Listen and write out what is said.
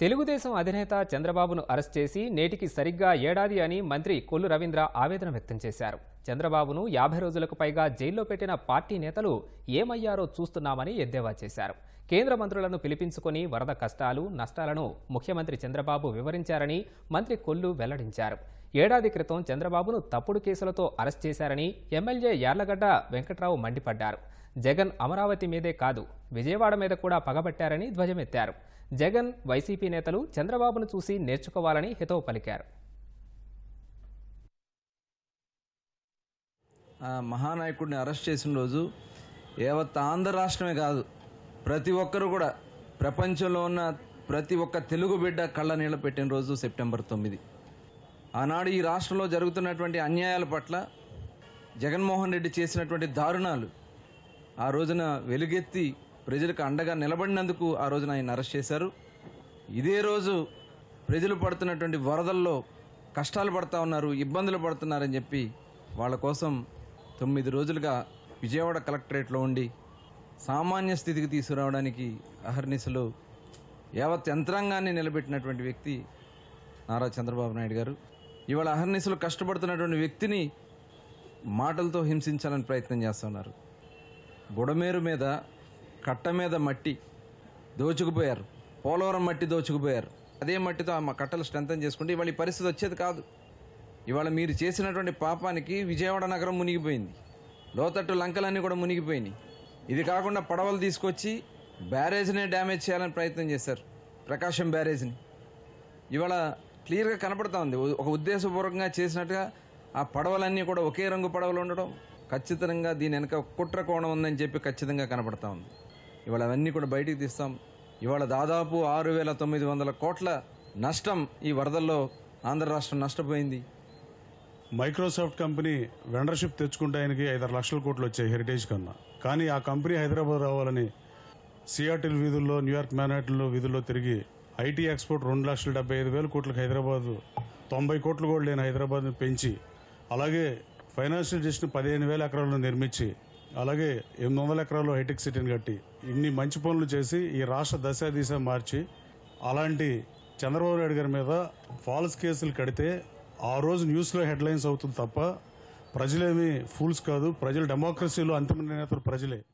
తెలుగుదేశం అధినేత చంద్రబాబును అరెస్ట్ చేసి నేటికి సరిగ్గా ఏడాది అని మంత్రి కొల్లు రవీంద్ర ఆవేదన వ్యక్తం చేశారు. చంద్రబాబును యాభై రోజులకు పైగా జైల్లో పెట్టిన పార్టీ నేతలు ఏమయ్యారో చూస్తున్నామని ఎద్దేవా చేశారు. కేంద్ర మంత్రులను పిలిపించుకొని వరద కష్టాలు నష్టాలను ముఖ్యమంత్రి చంద్రబాబు వివరించారని మంత్రి కొల్లు వెల్లడించారు. ఏడాది క్రితం చంద్రబాబును తప్పుడు కేసులతో అరెస్ట్ చేశారని ఎమ్మెల్యే యార్లగడ్డ వెంకట్రావు మండిపడ్డారు. జగన్ అమరావతి మీదే కాదు విజయవాడ మీద కూడా పగబట్టారని ధ్వజమెత్తారు. జగన్ వైసీపీ నేతలు చంద్రబాబును చూసి నేర్చుకోవాలని హితవు పలికారు. మహానాయకుడిని అరెస్ట్ చేసిన రోజు యావత్ ఆంధ్ర రాష్ట్రమే కాదు ప్రతి ఒక్కరు కూడా ప్రపంచంలో ఉన్న ప్రతి ఒక్క తెలుగు బిడ్డ కళ్ళ నీళ్ళ పెట్టిన రోజు సెప్టెంబర్ తొమ్మిది. ఆనాడు ఈ రాష్ట్రంలో జరుగుతున్నటువంటి అన్యాయాల పట్ల జగన్మోహన్ రెడ్డి చేసినటువంటి దారుణాలు ఆ రోజున వెలుగెత్తి ప్రజలకు అండగా నిలబడినందుకు ఆ రోజున ఆయన అరెస్ట్ చేశారు. ఇదే రోజు ప్రజలు పడుతున్నటువంటి వరదల్లో కష్టాలు పడతా ఉన్నారు ఇబ్బందులు పడుతున్నారని చెప్పి వాళ్ళ కోసం తొమ్మిది రోజులుగా విజయవాడ కలెక్టరేట్లో ఉండి సామాన్య స్థితికి తీసుకురావడానికి అహర్నిశలు యావత్ యంత్రాంగాన్ని నిలబెట్టినటువంటి వ్యక్తి నారా చంద్రబాబు నాయుడు గారు. ఇవాళ అహర్నిశలు కష్టపడుతున్నటువంటి వ్యక్తిని మాటలతో హింసించాలని ప్రయత్నం చేస్తున్నారు. బుడమేరు మీద కట్ట మీద మట్టి దోచుకుపోయారు. పోలవరం మట్టి దోచుకుపోయారు. అదే మట్టితో ఆ కట్టలు స్ట్రెంథన్ చేసుకుంటే ఇవాళ ఈ పరిస్థితి వచ్చేది కాదు. ఇవాళ మీరు చేసినటువంటి పాపానికి విజయవాడ నగరం మునిగిపోయింది. లోతట్టు లంకలన్నీ కూడా మునిగిపోయినాయి. ఇది కాకుండా పడవలు తీసుకొచ్చి బ్యారేజ్నే డ్యామేజ్ చేయాలని ప్రయత్నం చేశారు ప్రకాశం బ్యారేజ్ని. ఇవాళ క్లియర్గా కనపడతా ఉంది. ఒక ఉద్దేశపూర్వకంగా చేసినట్టుగా ఆ పడవలన్నీ కూడా ఒకే రంగు పడవలు ఉండడం ఖచ్చితంగా దీని వెనక కుట్ర కోణం ఉందని చెప్పి ఖచ్చితంగా కనపడతా ఉంది. ఇవాళ అవన్నీ కూడా బయటికి తీస్తాం. ఇవాళ దాదాపు ఆరు వేల తొమ్మిది వందల కోట్ల నష్టం ఈ వరదల్లో ఆంధ్ర రాష్ట్రం నష్టపోయింది. మైక్రోసాఫ్ట్ కంపెనీ వెండర్షిప్ తెచ్చుకుంటే ఆయనకి ఐదారు లక్షల కోట్లు వచ్చాయి హెరిటేజ్ కన్నా. కానీ ఆ కంపెనీ హైదరాబాద్ రావాలని సియాటిల్ వీధుల్లో న్యూయార్క్ మ్యాన్హాటన్లో వీధుల్లో తిరిగి ఐటీ ఎక్స్పోర్ట్ రెండు లక్షల డెబ్బై ఐదు వేల కోట్లకు హైదరాబాద్ తొంభై కోట్లు కూడా లేని హైదరాబాద్ని పెంచి అలాగే ఫైనాన్షియల్ డిస్ట్రిక్ట్ పదిహేను వేల ఎకరాలను నిర్మించి అలాగే ఎనిమిది వందల ఎకరాల్లో హైటెక్ సిటీని కట్టి ఇన్ని మంచి పనులు చేసి ఈ రాష్ట్ర దశ దిశ మార్చి అలాంటి చంద్రబాబు నాయుడు గారి మీద ఫాల్స్ కేసులు కడితే ఆ రోజు న్యూస్లో హెడ్లైన్స్ అవుతుంది తప్ప ప్రజలేమి ఫూల్స్ కాదు. ప్రజలు డెమోక్రసీలో అంతిమ నేతలు ప్రజలే.